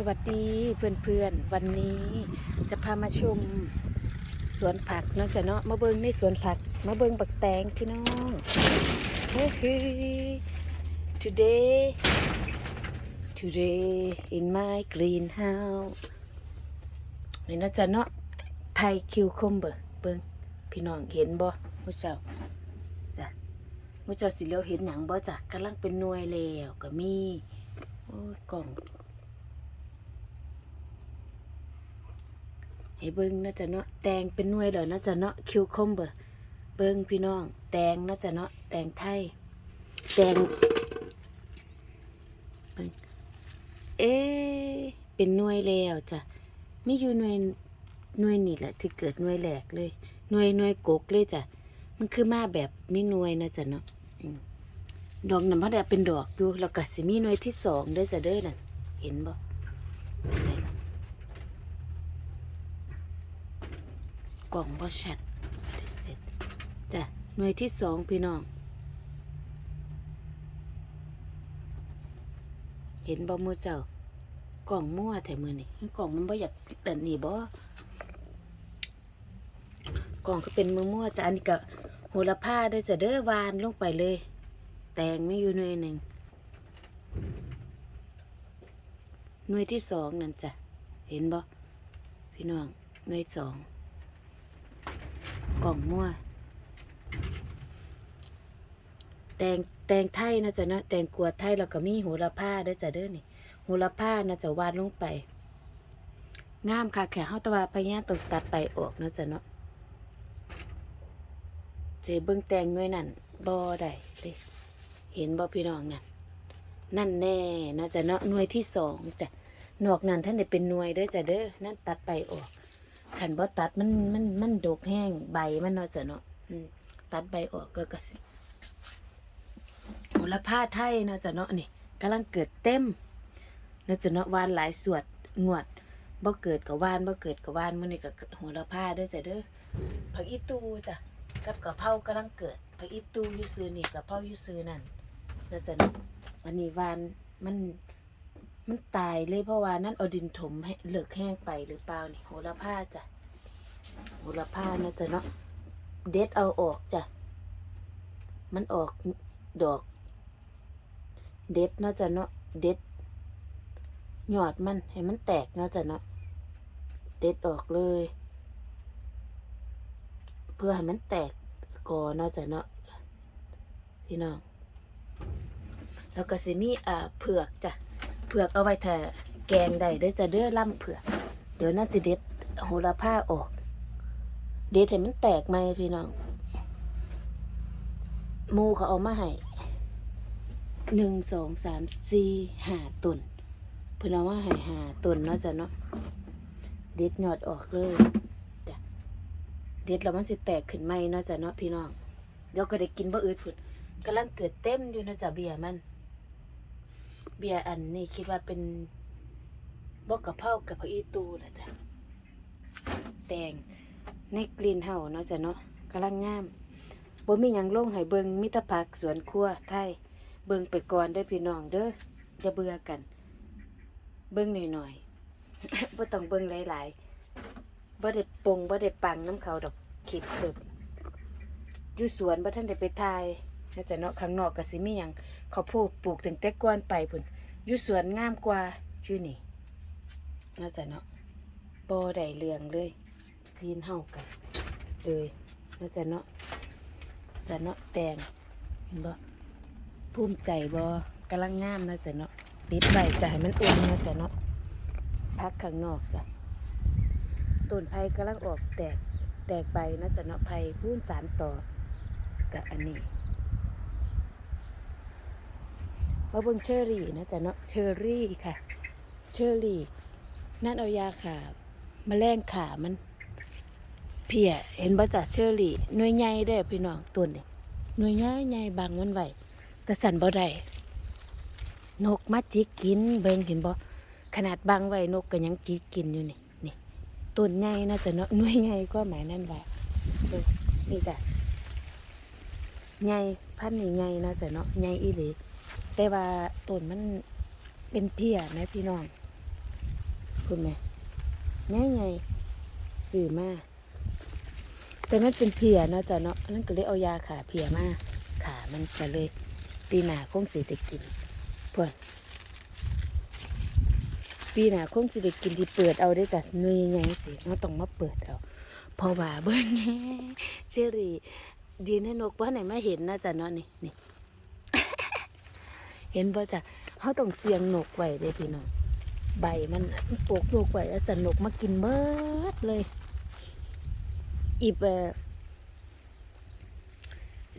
สวัสดีเพื่อนๆ วันนี้จะพามาชมสวนผักเนาะจ้ะเนาะมาเบิงในสวนผัก มาเบิงบักแตงพี่น้องเฮ้ย today today in my greenhouse นี่เนาะจ้ะเนาะไทยคิวคมเบอร์เบิงพี่น้องเห็นบ่มุเจ้าจ้ะมุเจ้าสิเลียวเห็นหยังบ่จ้ะกำลังเป็นหน่วยแล้วก็มีโอ้ยกล่อง ให้เบิ้งนะจ๊ะเนาะแตงเป็นหน่วยเลยนะจ๊ะเนาะคิวคมเบอร์เบิ้งพี่น้อง แตงนะจ๊ะเนาะแตงไทยแตงเบิ้งเอ๊เป็นหน่วยแล้วจ้ะไม่อยู่หน่วยหน่วยนี่แหละที่เกิดหน่วยแหลกเลยหน่วยหน่วยกกเลยจ้ะมันคือมาแบบไม่หน่วยนะจ๊ะเนาะดอกน้ำมันดเป็นดอกอยู่แล้วก็สิมีหน่วยที่สองเด้จ้ะเด้อนั่นเห็นบ่ใส่ละ กล่องบ่ชัดเสร็จจ้ะหน่วยที่สองพี่น้อง เห็นบ่มือเจ้ากล่องมั่วแต่มือนี่กล่องมันบ่อยากดันนี่บ่กล่องก็เป็นมือมั่วจ้ะอันนี้ก็โหระพาเด้อจ้ะเด้อวานลงไปเลย แตงไม่อยู่หน่วยหนึ่งหน่วยที่สองนั่นจ้ะเห็นบ่พี่น้องหน่วยสอง กล่องมั่ว แตงแตงไทยนะจ๊ะเนาะแตงกวดไทยแล้วก็มีโหระพาด้อจ้ะเด้อนี่โหระพานะจะวาดลงไปงามค่ะแค่เฮาตะวาพยายามต้องตัดไปออกนะจ๊ะเนาะเจเบิ่งแตงหน่วยนั่นบ่ได้เด้เห็นบ่พี่น้องนั่นนั่นแน่นะจ๊ะเนาะหน่วยที่สองจ้ะนอกนั้นท่านได้เป็นหน่วยเด้อจ้ะเด้อนั่นตัดไปออก ขันบ่ตัดมันมันมันดกแห้งใบมันเนาะจ้ะเนาะอืมตัดใบออกแล้วก็สิโหระพาไทยเนาะจ้ะเนาะนี่กำลังเกิดเต็มเนาะจ้ะเนาะวานหลายสวดงวดบ่เกิดกับวานบ่เกิดกับวานมื้อนี้ก็โหระพาเด้อจ้ะเด้อผักอีตูจ้ะกับกะเพรากำลังเกิดผักอีตูอยู่ซื้อนี่กะเพราอยู่ซื้อนั่นเนาะจ้ะเนาะอันนี้วานมัน มันตายเลยเพราะว่านั่นเอาดินถมให้เหลือกแห้งไปหรือเปล่านี่โหระพาจ้ะโหระพานะจ๊ะเนาะเด็ดเอาออกจ้ะมันออกดอก เด็ดเนาะจ๊ะเนาะเด็ดหยอดมันให้มันแตกเนาะจ๊ะเนาะเด็ดออกเลย เพื่อให้มันแตกก่อนเนาะจ๊ะเนาะพี่น้องแล้วก็สิมีอ่าเผือกจ้ะ เผือกเอาไว้ถ้าแกงได้เด้อจะเด้อล่ำเผือก เดี๋ยวน่าจะเด็ดโหระพาออก เด็ดให้มันแตกไหมพี่น้องมูเขาเอามาให้หนึ่งสองสามสี่ห้าตุนเพิ่นเอามาให้ห้าตุนเนาะจ้ะเนาะเด็ดยอดออกเลยจ้ะเด็ดแล้วมันสิแตกขึ้นไหมเนาะจ้ะเนาะพี่น้องเดี๋ยวก็ได้กินบ่อืดพุ่นกำลังเกิดเต็มอยู่นาะจ้ะเบียร์มัน เบียร์อันนี้คิดว่าเป็นบอกกะเพรากับผักอีตูแหละจ้ะแตงในกลิ่นเห่าเนาะจ้ะเนาะกำลังงามบ่มีหยังลงให้เบิงมิตรผักสวนครัวไทย เบิงไปก่อนเด้พี่น้องเด้ออย่าเบื่อกัน เบิงหน่อยๆบ่ต้องเบิงหลายๆบ่ได้ปงบ่ได้ปังน้ำเขาดอกขีดเบิบอยู่สวนบ่ทันได้ไปทายนะจ๊ะเนาะข้างนอกก็สิมีหยัง เขาพูดปลูกตั้งแต่ก่อนไปพุ่นอยู่สวนงามกว่าอยู่นี่น่าจะเนาะบ่ได้เรืองเลยกรีนเฮากันเลยน่าจะเนาะจะเนาะแตงเห็นบ่ภูมิใจบ่กำลังงามน่าจะเนาะปิดใบจะให้มันอุ่นน่าจะเนาะพักข้างนอกจ้ะต้นไผ่กำลังออกแตกแตกใบน่าจะเนาะไผ่พูนสามต่อกับอันนี้ มาเบิ่งเชอรี่นะจ๊ะเนาะเชอรี่ค่ะ เชอรี่นั่นเอายาขามาแมลงขามัน เพียเห็นบ่จ๊ะเชอรี่หน่วยใหญ่เด้อพี่น้องตัวนี้หน่วยใหญ่ใหญ่บางมันไหวแต่สันบ่ได้นกมาจิกกิน เบิ่งเห็นบ่ขนาดบางไว้นกก็ยังจิกกินอยู่นี่นี่ต้นใหญ่นะจ๊ะเนาะหน่วยใหญ่ก็หมายนั่นไว้เบิ่งนี่จ้ะใหญ่พันธุ์นี่ใหญ่นะจ๊ะเนาะใหญ่อีหลี แต่ว่าต้นมันเป็นเพียไหมพี่น้องพูดไหมแง่ไงสื่อมาแต่มันเป็นเพียเนาะจ้ะเนาะนั่นก็เลยเอายาขาเพียมาขามันก็เลยปีหน้าคงสิได้กินเพื่อนปีหน้าคงสิได้กินที่เปิดเอาได้จ้ะหน่วยใหญ่สิเราต้องมาเปิดเอาพราะว่าเบิ่งแง่เจอรี่ดีนให้นกว่าไหนไมาเห็นนะจ้ะเนาะนี่นี่ เห็นป่ะจ้ะเขาต้องเสียงนกไว้เด้อพี่น้องใบมันปลูกนกไว้แล้วสนกมากินเบิดเลย if uh,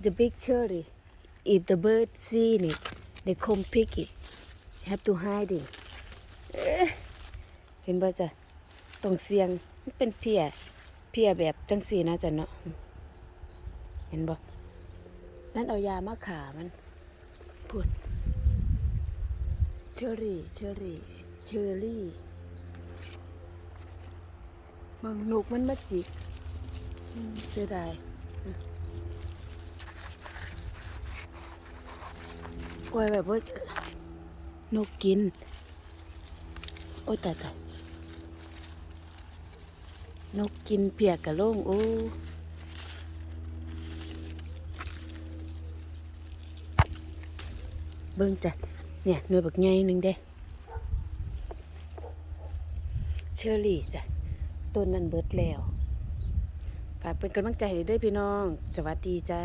the big cherry if the bird see it they come pick it have to hide it เห็นป่ะจ้ะต้องเสียงมันเป็นเพียเพียแบบจังสีนะจ๊ะเนาะเห็นบ่นั่นเอายามาขามันพูด เชอรี่ เชอรี่ เชอรี่บางนกมันมาจิกเสียดายอืมปล่อยแบบว่านกกิน โอ้ยตายตายนกกินเปียกกะโลงโอ้เบิ่งจ้ะ เนี่ยหน่วยบักใหญ่หนึ่งเด้เชอรี่จ้ะต้นนั้นเบิดแล้วฝากเป็นกำลังใจให้ด้วยพี่น้อง สวัสดีจ้า